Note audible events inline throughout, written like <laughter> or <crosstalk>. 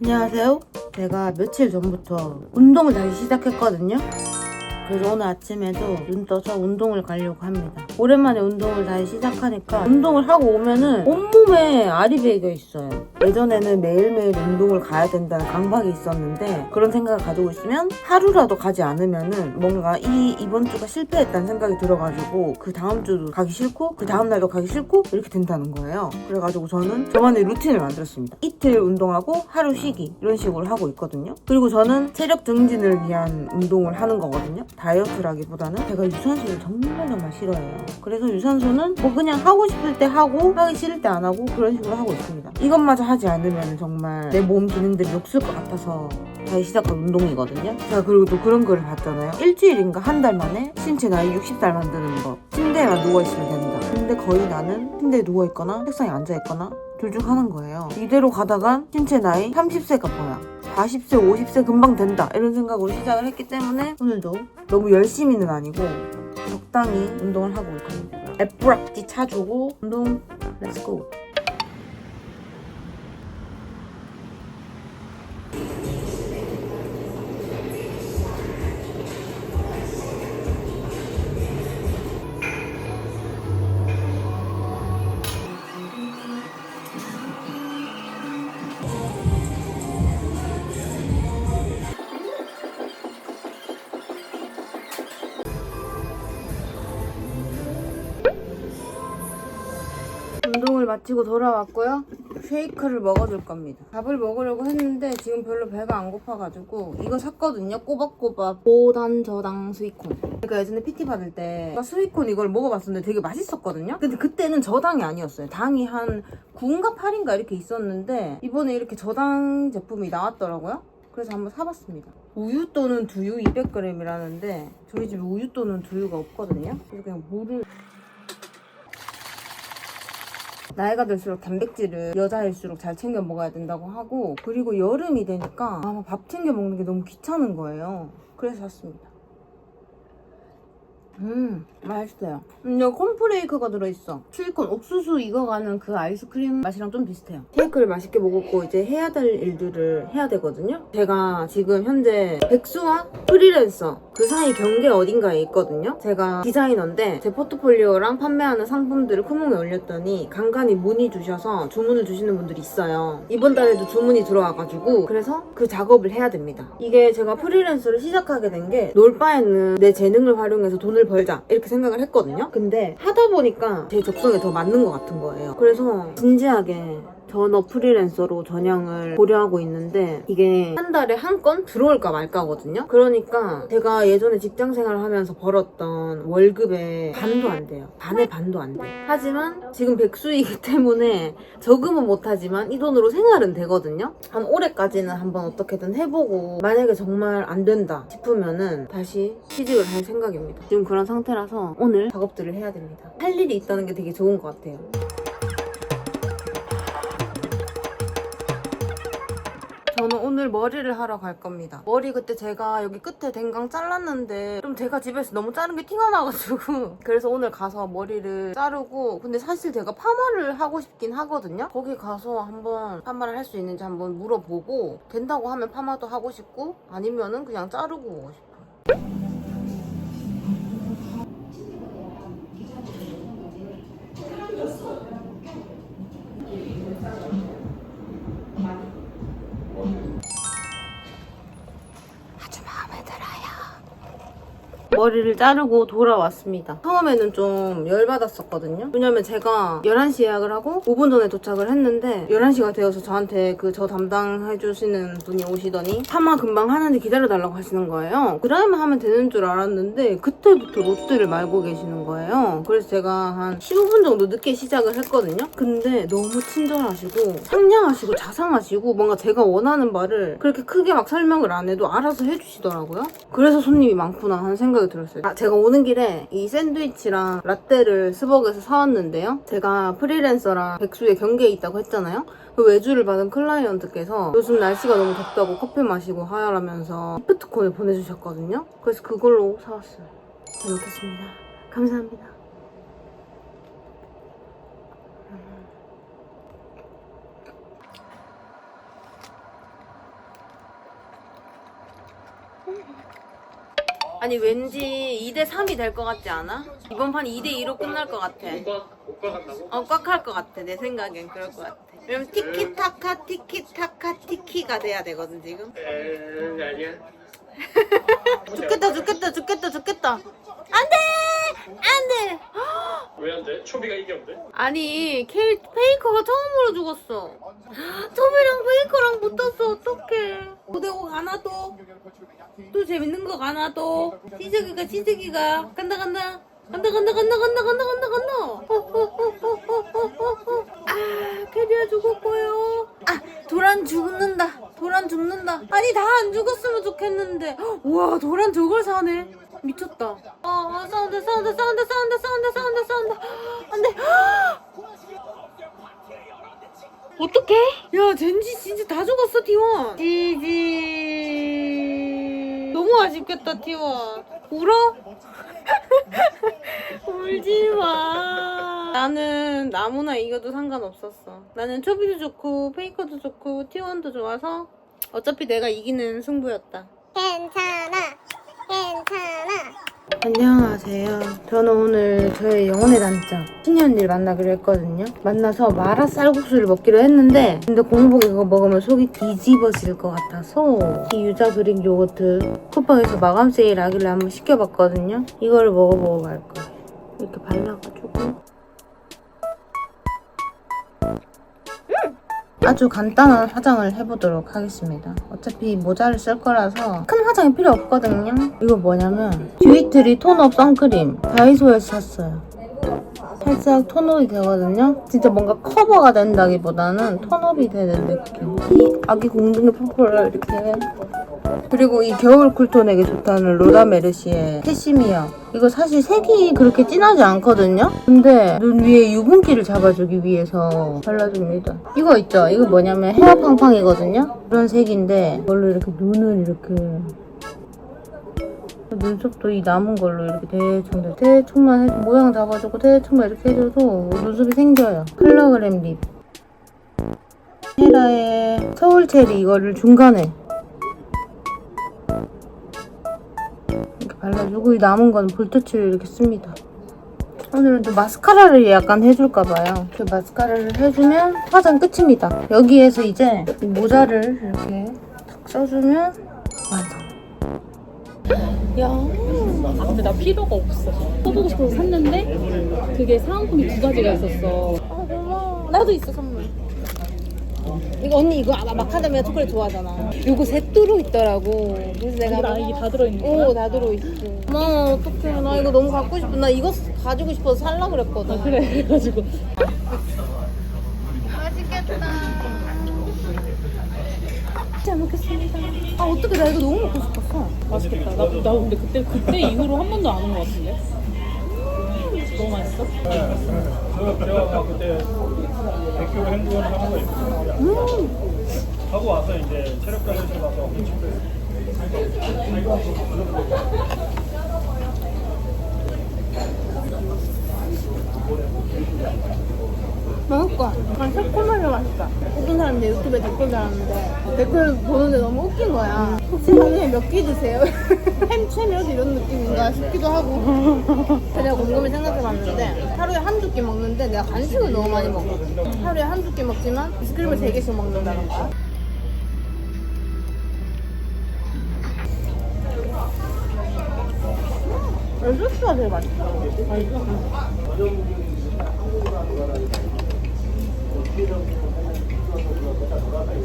안녕하세요. 제가 며칠 전부터 운동을 다시 시작했거든요. 그래서 오늘 아침에도 눈 떠서 운동을 가려고 합니다. 오랜만에 운동을 다시 시작하니까 운동을 하고 오면은 온몸에 알이 배겨 있어요. 예전에는 매일매일 운동을 가야 된다는 강박이 있었는데 그런 생각을 가지고 있으면 하루라도 가지 않으면은 뭔가 이 이번 주가 실패했다는 생각이 들어가지고 그 다음 주도 가기 싫고 그 다음 날도 가기 싫고 이렇게 된다는 거예요. 그래가지고 저는 저만의 루틴을 만들었습니다. 이틀 운동하고 하루 쉬기 이런 식으로 하고 있거든요. 그리고 저는 체력 증진을 위한 운동을 하는 거거든요. 다이어트라기보다는 제가 유산소를 정말 정말 싫어해요. 그래서 유산소는 뭐 그냥 하고 싶을 때 하고 하기 싫을 때 안 하고 그런 식으로 하고 있습니다. 이것마저 하지 않으면 정말 내 몸 기능들이 녹슬 것 같아서 다시 시작한 운동이거든요. 제가 그리고 또 그런 글을 봤잖아요. 일주일인가 한 달 만에 신체 나이 60살 만드는 거. 침대에만 누워있으면 된다. 근데 거의 나는 침대에 누워있거나 책상에 앉아있거나 둘 중 하는 거예요. 이대로 가다가 신체 나이 30세가 뭐야. 40세, 50세 금방 된다. 이런 생각으로 시작을 했기 때문에 오늘도 너무 열심히는 아니고 적당히 운동을 하고 올 겁니다. 애플락지 차주고 운동 렛츠고. 마치고 돌아왔고요. 쉐이크를 먹어줄 겁니다. 밥을 먹으려고 했는데 지금 별로 배가 안 고파가지고 이거 샀거든요. 꼬박꼬박 고단 저당 스위콘. 제가 예전에 PT 받을 때 스위콘 이걸 먹어봤었는데 되게 맛있었거든요. 근데 그때는 저당이 아니었어요. 당이 한 9인가 8인가 이렇게 있었는데 이번에 이렇게 저당 제품이 나왔더라고요. 그래서 한번 사봤습니다. 우유 또는 두유 200g이라는데 저희 집에 우유 또는 두유가 없거든요. 그래서 그냥 물을 나이가 들수록 단백질을 여자일수록 잘 챙겨 먹어야 된다고 하고 그리고 여름이 되니까 아마 밥 챙겨 먹는 게 너무 귀찮은 거예요. 그래서 샀습니다. 음 맛있어요. 음, 여기 콘프레이크가 들어있어. 칠콘 옥수수 익어가는 그 아이스크림 맛이랑 좀 비슷해요. 케이크를 맛있게 먹었고 이제 해야 될 일들을 해야 되거든요. 제가 지금 현재 백수와 프리랜서 그 사이 경계 어딘가에 있거든요. 제가 디자이너인데 제 포트폴리오랑 판매하는 상품들을 쿠몽에 올렸더니 간간히 문의 주셔서 주문을 주시는 분들이 있어요. 이번 달에도 주문이 들어와가지고 그래서 그 작업을 해야 됩니다. 이게 제가 프리랜서를 시작하게 된 게 놀 바에는 내 재능을 활용해서 돈을 벌자 이렇게 생각을 했거든요. 근데 하다 보니까 제 적성에 더 맞는 것 같은 거예요. 그래서 진지하게 전업 프리랜서로 전향을 고려하고 있는데 이게 한 달에 한 건 들어올까 말까거든요. 그러니까 제가 예전에 직장 생활을 하면서 벌었던 월급의 반도 안 돼요. 반의 반도 안 돼. 하지만 지금 백수이기 <laughs> 때문에 저금은 못하지만 이 돈으로 생활은 되거든요. 한 올해까지는 한번 어떻게든 해보고 만약에 정말 안 된다 싶으면은 다시 취직을 할 생각입니다. 지금 그런 상태라서 오늘 작업들을 해야 됩니다. 할 일이 있다는 게 되게 좋은 것 같아요. 저는 오늘 머리를 하러 갈 겁니다. 머리 그때 제가 여기 끝에 댕강 잘랐는데 좀 제가 집에서 너무 자른 게 티가 나가지고 <laughs> 그래서 오늘 가서 머리를 자르고 근데 사실 제가 파마를 하고 싶긴 하거든요. 거기 가서 한번 파마를 할 수 있는지 한번 물어보고 된다고 하면 파마도 하고 싶고 아니면은 그냥 자르고 오고 싶어요. 머리를 자르고 돌아왔습니다. 처음에는 좀 열받았었거든요. 왜냐면 제가 11시 예약을 하고 5분 전에 도착을 했는데 11시가 되어서 저한테 그 저 담당해주시는 분이 오시더니 파마 금방 하는데 기다려달라고 하시는 거예요. 드라이만 하면 되는 줄 알았는데 그때부터 롯데를 말고 계시는 거예요. 그래서 제가 한 15분 정도 늦게 시작을 했거든요. 근데 너무 친절하시고 상냥하시고 자상하시고 뭔가 제가 원하는 말을 그렇게 크게 막 설명을 안 해도 알아서 해주시더라고요. 그래서 손님이 많구나 하는 생각이 들었어요. 아, 제가 오는 길에 이 샌드위치랑 라떼를 스벅에서 사왔는데요. 제가 프리랜서랑 백수의 경계에 있다고 했잖아요. 그 외주를 받은 클라이언트께서 요즘 날씨가 너무 덥다고 커피 마시고 하라면서 기프트콘을 보내주셨거든요. 그래서 그걸로 사왔어요. 잘 먹겠습니다. 감사합니다. 아니 왠지 2대 3이 될 것 같지 않아? 이번 판 2대 2로 끝날 것 같아. 간다고? 어, 꽉 할 것 같아. 내 생각엔 그럴 것 같아. 왜냐면 티키타카, 티키타카, 티키가 돼야 되거든, 지금. 에 아니야. <laughs> 죽겠다, 죽겠다, 죽겠다, 죽겠다. 안 돼! 안 돼! <gasps> 왜 안 돼? 초비가 이겼는데? 아니, 케이, 페이커가 처음으로 죽었어. <gasps> 토비랑 페이커랑 붙었어, 어떡해. 고대고 가나 또? 또 재밌는 거 가나 또? 시즈기가, 시즈기가. 간다, 간다. 간다, 간다, 간다, 간다, 간다, 간다, 간다. 어, 어, 어. 아, 캐리아 죽었고요. 아, 도란 죽는다. 도란 죽는다. 아니, 다 안 죽었으면 좋겠는데. 우와, 도란 저걸 사네. 미쳤다. 어, 어, 사운드, 사운드, 사운드, 사운드, 사운드, 사운드, 사운드. 안 돼. 어떡해? 야, 젠지 진짜 다 죽었어, T1. 지지. 너무 아쉽겠다, T1. 울어? <laughs> 울지 마. 나는 나무나 이겨도 상관없었어. 나는 초비도 좋고, 페이커도 좋고, T1도 좋아서 어차피 내가 이기는 승부였다. 괜찮아. 안녕하세요. 저는 오늘 저의 영혼의 단짝 신이 언니를 만나기로 했거든요. 만나서 마라 쌀국수를 먹기로 했는데 근데 공복에 그거 먹으면 속이 뒤집어질 것 같아서 이 유자 그릭 요거트 쿠팡에서 마감 세일 하길래 한번 시켜봤거든요. 이거를 먹어보고 갈 거예요. 이렇게 발라가지고 아주 간단한 화장을 해보도록 하겠습니다. 어차피 모자를 쓸 거라서 큰 화장이 필요 없거든요. 이거 뭐냐면 듀이트리 톤업 선크림 다이소에서 샀어요. 살짝 톤업이 되거든요. 진짜 뭔가 커버가 된다기보다는 톤업이 되는 느낌. 이 아기 공둥이 퍼플을 이렇게 그리고 이 겨울 쿨톤에게 좋다는 로라메르시의 캐시미어 이거 사실 색이 그렇게 진하지 않거든요? 근데 눈 위에 유분기를 잡아주기 위해서 발라줍니다. 이거 있죠? 이거 뭐냐면 헤어 팡팡이거든요? 그런 색인데 이걸로 이렇게 눈을 이렇게 눈썹도 이 남은 걸로 이렇게 대충 대충만 해, 모양 잡아주고 대충만 이렇게 해줘도 눈썹이 생겨요. 컬러그램 립. 헤라의 서울체리 이거를 중간에 발라주고 이 남은 건 볼터치를 이렇게 씁니다. 오늘은 또 마스카라를 약간 해줄까봐요. 그 마스카라를 해주면 화장 끝입니다. 여기에서 이제 이 모자를 이렇게 탁 써주면 완성. 야, 아, 근데 나 필요가 없어. 써보고 싶어서 샀는데 그게 사은품이 두 가지가 있었어. 아, 고마워. 나도 있어 선물. 이거 언니 이거 아마 마카다미아 초콜릿 좋아하잖아. 이거 셋두루 있더라고. 그래서 내가 나 이게 다 들어있는 거야? 오, 다 들어있어. 어머, 어떡해. 나 이거 너무 갖고 싶어. 나 이거 가지고 싶어서 살라 그랬거든. 그래 <laughs> 그래가지고 잘 먹겠습니다. 아, 어떡해. 나 이거 너무 먹고 싶었어. 맛있겠다. 나, 나 근데 그때 그때 이후로 한 번도 안 온 것 같은데. 너무 맛있어? 제가 그때 대교 행군을 하는 거예요. 하고 와서 이제 체력 관리실 가서 거야. 난 새콤하게 맛있다. 어떤 사람들 유튜브에 댓글 달았는데 댓글 보는데 너무 웃긴 거야. 혹시 하루에 몇 끼 드세요? 햄 채몇 이런 느낌인가 싶기도 하고. 내가 곰곰이 생각해봤는데 하루에 한두 끼 먹는데 내가 간식을 너무 많이 먹거든. 하루에 한두 끼 먹지만 아이스크림을 세 개씩 먹는다는 거야. 소스가 되게 맛있어.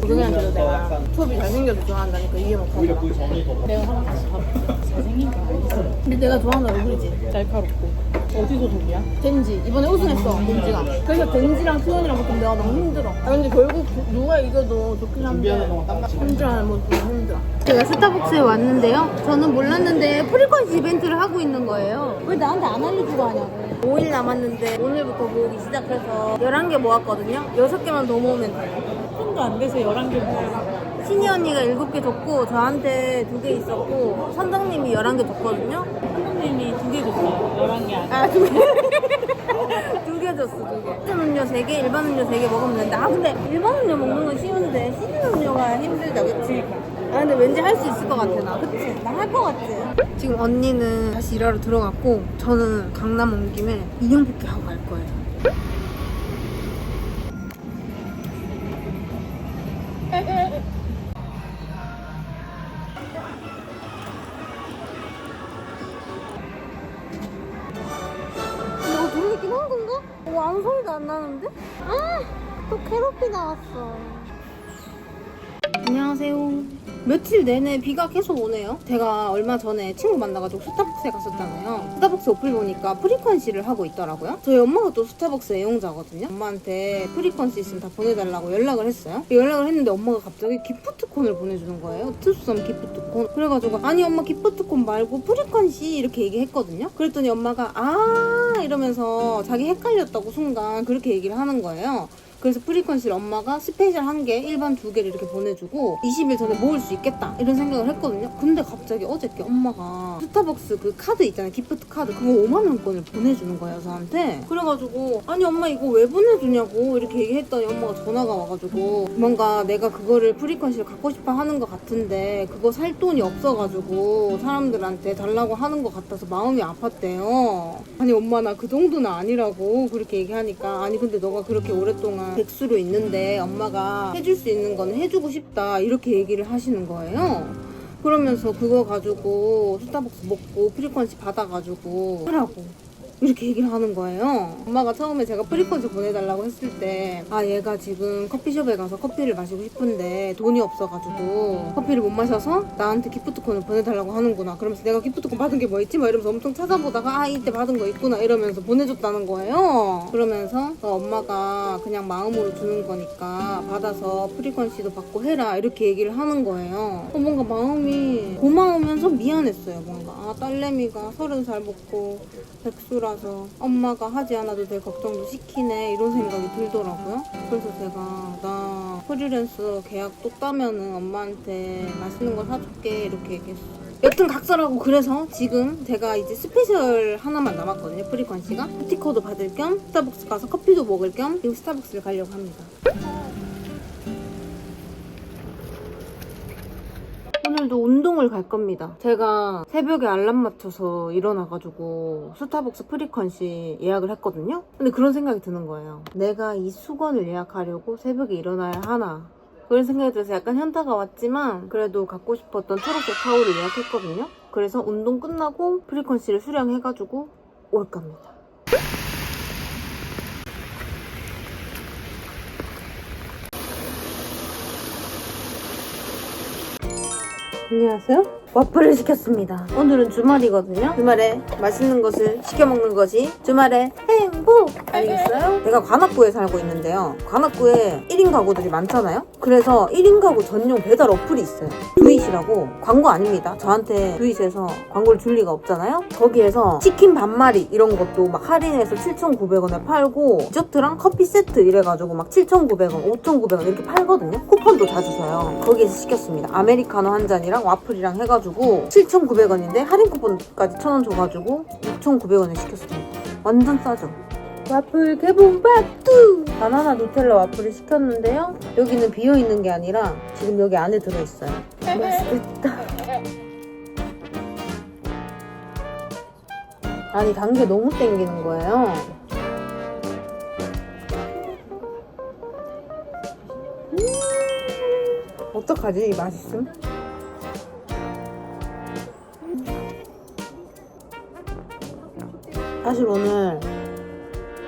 고등이한테도 내가 초비 잘생겨서 좋아한다니까 이해 못하더라. 내가 하나 다시 봐. 잘생긴 거 알겠어. 근데 내가 좋아하는 얼굴이지. 날카롭고. 어디서 독이야? 덴지 이번에 우승했어 덴지가. 그래서 덴지랑 수현이랑 붙으면 내가 너무 힘들어. 아 근데 결국 두- 누가 이겨도 좋긴 한데 모습 너무 힘들어. 제가 스타벅스에 왔는데요. 저는 몰랐는데 프리퀀시 이벤트를 하고 있는 거예요. 왜 나한테 안 알려주고 하냐고. 5일 남았는데 오늘부터 모으기 시작해서 11개 모았거든요. 6개만 더 모으면 돼요. 안 돼서 11개 먹어. 신이 언니가 7개 줬고 저한테 2개 있었고 선장님이 11개 줬거든요. 선생님이 두개 줬어요. 11개 아니야. 아, 두 개. <laughs> 두개 심해졌어 그게 시즌 음료 3개 일반 음료 3개 먹으면 된다 아 근데 일반 음료 먹는 건 쉬운데 시즌 음료가 힘들다 그치? 아 근데 왠지 할 수 있을 것 같아 나 그치? 나 할 것 같지? 지금 언니는 다시 일하러 들어갔고 저는 강남 온 김에 인형 뽑기 하고 갈 거예요 며칠 내내 비가 계속 오네요. 제가 얼마 전에 친구 만나가지고 스타벅스에 갔었잖아요. 스타벅스 어플 보니까 프리퀀시를 하고 있더라고요. 저희 엄마가 또 스타벅스 애용자거든요. 엄마한테 프리퀀시 있으면 다 보내달라고 연락을 했어요. 연락을 했는데 엄마가 갑자기 기프트콘을 보내주는 거예요. 투썸 기프트콘. 그래가지고 아니 엄마 기프트콘 말고 프리퀀시 이렇게 얘기했거든요. 그랬더니 엄마가 아 이러면서 자기 헷갈렸다고 순간 그렇게 얘기를 하는 거예요. 그래서 프리퀀시를 엄마가 스페셜 한 개, 일반 두 개를 이렇게 보내주고 20일 전에 모을 수 있겠다 이런 생각을 했거든요. 근데 갑자기 어저께 엄마가 스타벅스 그 카드 있잖아요. 기프트 카드 그거 5만 원권을 보내주는 거예요 저한테. 그래가지고 아니 엄마 이거 왜 보내주냐고 이렇게 얘기했더니 엄마가 전화가 와가지고 뭔가 내가 그거를 프리퀀시를 갖고 싶어 하는 것 같은데 그거 살 돈이 없어가지고 사람들한테 달라고 하는 것 같아서 마음이 아팠대요. 아니 엄마 나 그 정도는 아니라고 그렇게 얘기하니까 아니 근데 너가 그렇게 오랫동안 백수로 있는데 엄마가 해줄 수 있는 건 해주고 싶다 이렇게 얘기를 하시는 거예요. 그러면서 그거 가지고 스타벅스 먹고 프리퀀시 받아가지고 하라고 이렇게 얘기를 하는 거예요. 엄마가 처음에 제가 프리퀀시 보내달라고 했을 때, 아, 얘가 지금 커피숍에 가서 커피를 마시고 싶은데 돈이 없어가지고 커피를 못 마셔서 나한테 기프트콘을 보내달라고 하는구나. 그러면서 내가 기프트콘 받은 게 뭐 있지? 막 이러면서 엄청 찾아보다가, 아, 이때 받은 거 있구나. 이러면서 보내줬다는 거예요. 그러면서 어, 엄마가 그냥 마음으로 주는 거니까 받아서 프리퀀시도 받고 해라. 이렇게 얘기를 하는 거예요. 어, 뭔가 마음이 고마우면서 미안했어요. 뭔가. 아, 딸내미가 서른 살 먹고 백수라 서 엄마가 하지 않아도 될 걱정도 시키네 이런 생각이 들더라고요. 그래서 제가 나 프리랜서 계약 또 따면은 엄마한테 맛있는 거 사줄게 이렇게 얘기했어요. 여튼 각설하고 그래서 지금 제가 이제 스페셜 하나만 남았거든요. 프리퀀시가 스티커도 받을 겸 스타벅스 가서 커피도 먹을 겸 지금 스타벅스를 가려고 합니다. 오늘도 운동을 갈 겁니다. 제가 새벽에 알람 맞춰서 일어나가지고 스타벅스 프리퀀시 예약을 했거든요. 근데 그런 생각이 드는 거예요. 내가 이 수건을 예약하려고 새벽에 일어나야 하나. 그런 생각이 들어서 약간 현타가 왔지만 그래도 갖고 싶었던 초록색 타올을 예약했거든요. 그래서 운동 끝나고 프리퀀시를 수령해가지고 올 겁니다. 안녕하세요. 와플을 시켰습니다. 오늘은 주말이거든요. 주말에 맛있는 것을 시켜 먹는 것이 주말의 행복 아니겠어요? 제가 관악구에 살고 있는데요. 관악구에 1인 가구들이 많잖아요. 그래서 1인 가구 전용 배달 어플이 있어요. 두잇이라고 광고 아닙니다. 저한테 두잇에서 광고를 줄 리가 없잖아요. 거기에서 치킨 반마리 이런 것도 막 할인해서 7,900원에 팔고 디저트랑 커피 세트 이래가지고 막 7,900원, 5,900원 이렇게 팔거든요. 쿠폰도 자주 줘요. 거기에서 시켰습니다. 아메리카노 한 잔이랑 와플이랑 해가지고 7,900원인데 할인 쿠폰까지 1,000원 줘가지고 6,900원에 시켰습니다. 완전 싸죠? 와플 개봉박두! 바나나 누텔라 와플을 시켰는데요. 여기는 비어있는 게 아니라 지금 여기 안에 들어있어요. 맛있겠다. <laughs> 아니 단 게 너무 땡기는 거예요. 음, 어떡하지 이 맛있음? 사실 오늘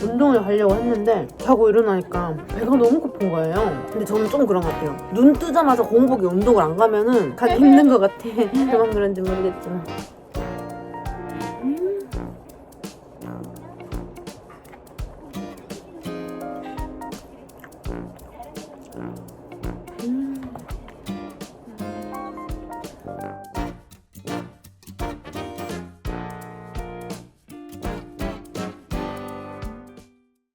운동을 가려고 했는데 자고 일어나니까 배가 너무 고픈 거예요. 근데 저는 좀 그런 것 같아요. 눈 뜨자마자 공복에 운동을 안 가면은 가기 힘든 <laughs> 것 같아. 그만 그런지 모르겠지만.